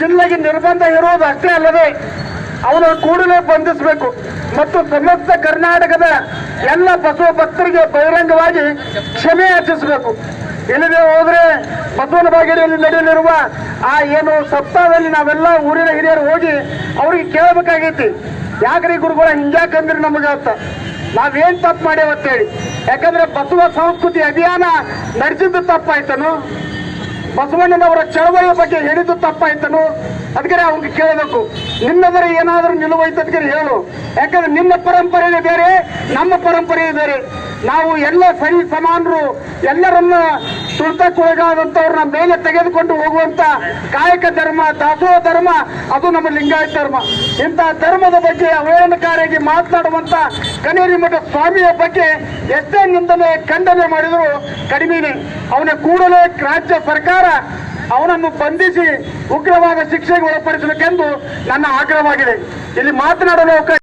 ಜಿಲ್ಲೆಗೆ ನಿರ್ಬಂಧ ಇರುವುದು ಅಷ್ಟೇ ಅಲ್ಲದೆ ಅವನು ಕೂಡಲೇ ಬಂಧಿಸಬೇಕು. ಮತ್ತು ಸಮಸ್ತ ಕರ್ನಾಟಕದ ಎಲ್ಲ ಬಸವ ಭಕ್ತರಿಗೆ ಬಹಿರಂಗವಾಗಿ ಕ್ಷಮೆ ಯಾಚಿಸಬೇಕು ಇಲ್ಲದೆ ಹೋದ್ರೆ ಬಸವನ ಬಾಗಿಡಿಯಲ್ಲಿ ನಡೆಯಲಿರುವ ಆ ಏನು ಸಪ್ತಾಹದಲ್ಲಿ ನಾವೆಲ್ಲ ಊರಿನ ಹಿರಿಯರು ಹೋಗಿ ಅವ್ರಿಗೆ ಕೇಳಬೇಕಾಗೈತಿ. ಯಾಕ್ರಿ ಗುರುಗಳ ಅಂದ್ರೆ ನಮಗೆ ಅಂತ. ನಾವೇನ್ ತಪ್ಪು ಮಾಡ್ಯಾವ ಅಂತೇಳಿ ಯಾಕಂದ್ರೆ ಬಸವ ಸಂಸ್ಕೃತಿ ಅಭಿಯಾನ ನಡೆಸಿದ್ದು ತಪ್ಪಾಯ್ತನು. ಬಸವಣ್ಣನವರ ಚಳವಳಿಯ ಬಗ್ಗೆ ಹೇಳಿದ್ದು ತಪ್ಪಾಯ್ತನು ಅದಕ್ಕೆ ಅವ್ನಿಗೆ ಕೇಳಬೇಕು. ನಿನ್ನದರ ಏನಾದರೂ ನಿಲುವೈತ ಅದಕ್ಕೆ ಹೇಳು. ಯಾಕಂದ್ರೆ ನಿನ್ನ ಪರಂಪರೆನೇ ಬೇರೆ, ನಮ್ಮ ಪರಂಪರೆ ಬೇರೆ. ನಾವು ಎಲ್ಲ ಸರಿ ಸಮಾನರು, ಎಲ್ಲರನ್ನ ತುಳಿತಕ್ಕೊಳಗಾದಂಥವ್ರನ್ನ ಮೇಲೆ ತೆಗೆದುಕೊಂಡು ಹೋಗುವಂತ ಕಾಯಕ ಧರ್ಮ, ದಾಸೋಹ ಧರ್ಮ, ಅದು ನಮ್ಮ ಲಿಂಗಾಯತ ಧರ್ಮ. ಇಂತಹ ಧರ್ಮದ ಬಗ್ಗೆ ಅವಹೇಳನಕಾರಿಯಾಗಿ ಮಾತನಾಡುವಂತ ಕನೇರಿ ಮಠ ಸ್ವಾಮಿಯ ಬಗ್ಗೆ ಎಷ್ಟೇ ನಿಂದನೆ ಖಂಡನೆ ಮಾಡಿದ್ರು ಕಡಿಮೆನೆ. ಅವನ ಕೂಡಲೇ ರಾಜ್ಯ ಸರ್ಕಾರ ಅವನನ್ನು ಬಂಧಿಸಿ ಉಗ್ರವಾದ ಶಿಕ್ಷೆಗೆ ಒಳಪಡಿಸಬೇಕೆಂದು ನನ್ನ ಆಗ್ರಹವಾಗಿದೆ. ಇಲ್ಲಿ ಮಾತನಾಡಲು ಅವಕಾಶ